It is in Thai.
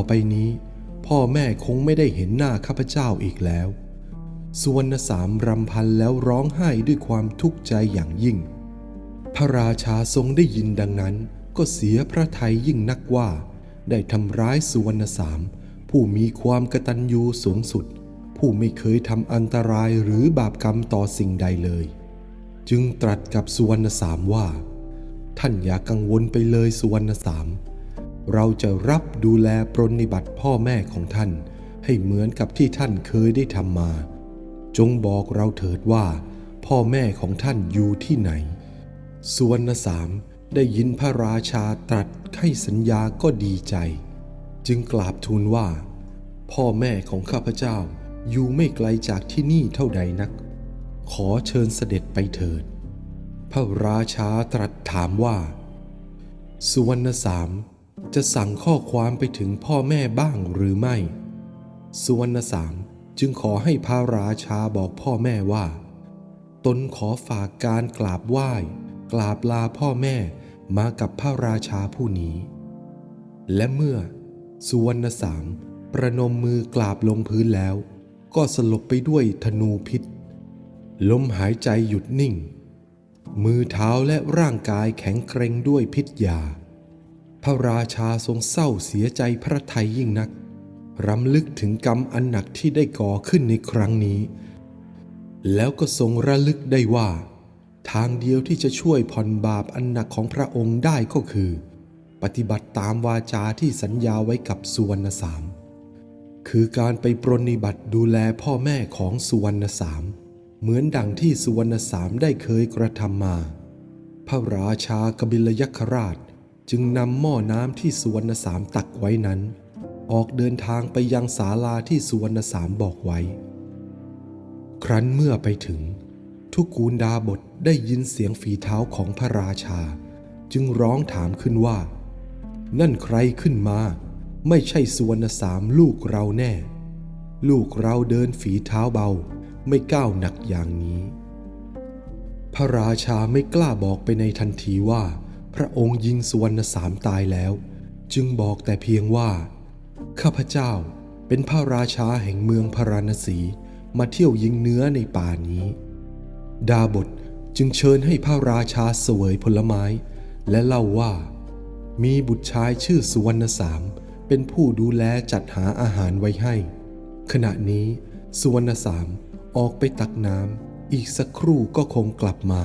ต่อไปนี้พ่อแม่คงไม่ได้เห็นหน้าข้าพเจ้าอีกแล้วสุวรรณสามรำพันแล้วร้องไห้ด้วยความทุกข์ใจอย่างยิ่ง พระราชาทรงได้ยินดังนั้นก็เสียพระทัยยิ่งนักว่า ได้ทำร้ายสุวรรณสามผู้มีความกตัญญูสูงสุด ผู้ไม่เคยทำอันตรายหรือบาปกรรมต่อสิ่งใดเลย จึงตรัสกับสุวรรณสามว่า ท่านอย่ากังวลไปเลยสุวรรณสาม เราจะรับดูแลปรนนิบัติพ่อแม่ของท่าน ให้เหมือนกับที่ท่านเคยได้ทำมา จงบอกเราเถิดว่า พ่อแม่ของท่านอยู่ที่ไหน สุวรรณสามได้ยินพระราชาตรัสให้สัญญาก็ดีใจ จึงกราบทูลว่า พ่อแม่ของข้าพเจ้าอยู่ไม่ไกลจากที่นี่เท่าใดนัก ขอเชิญเสด็จไปเถิด พระราชาตรัสถามว่า สุวรรณสาม จะสั่งข้อความไปถึงพ่อแม่บ้างหรือไม่ สุวรรณสามจึงขอให้พระราชาบอกพ่อแม่ว่า ตนขอฝากการกราบไหว้ กราบลาพ่อแม่มากับพระราชาผู้นี้ และเมื่อ สุวรรณสามประนมมือกราบลงพื้นแล้ว ก็สลบไปด้วยธนูพิษ ลมหายใจหยุดนิ่ง มือเท้าและร่างกายแข็งเกร็งด้วยพิษยา ระราชาทรงเศร้าเสียใจพระทัยยิ่งนักรำลึกถึงกรรมอันหนักที่ได้ก่อขึ้นในครั้งนี้ แล้วก็ทรงระลึกได้ว่า ทางเดียวที่จะช่วยผ่อนบาปอันหนักของพระองค์ได้ก็คือ ปฏิบัติตามวาจาที่สัญญาไว้กับสุวรรณสาม คือการไปปรนนิบัติดูแลพ่อแม่ของสุวรรณสาม เหมือนดังที่สุวรรณสามได้เคยกระทำมา พระราชากบิลยักษราช จึงนำหม้อน้ำที่สุวรรณสามตักไว้นั้น ออกเดินทางไปยังศาลาที่สุวรรณสามบอกไว้ ครั้นเมื่อไปถึง ทุกูลดาบทได้ยินเสียงฝีเท้าของพระราชา จึงร้องถามขึ้นว่า นั่นใครขึ้นมา ไม่ใช่สุวรรณสามลูกเราแน่ ลูกเราเดินฝีเท้าเบาไม่ก้าวหนักอย่างนี้ พระราชาไม่กล้าบอกไปในทันทีว่า พระองค์ยิงสุวรรณสามตายแล้ว จึงบอกแต่เพียงว่า ข้าพเจ้าเป็นพระราชาแห่งเมืองพาราณสีมาเที่ยวยิงเนื้อในป่านี้ ดาบทจึงเชิญให้พระราชาเสวยผลไม้ และเล่าว่า มีบุตรชายชื่อสุวรรณสามเป็นผู้ดูแลจัดหาอาหารไว้ให้ ขณะนี้สุวรรณสามออกไปตักน้ำอีกสักครู่ก็คงกลับมา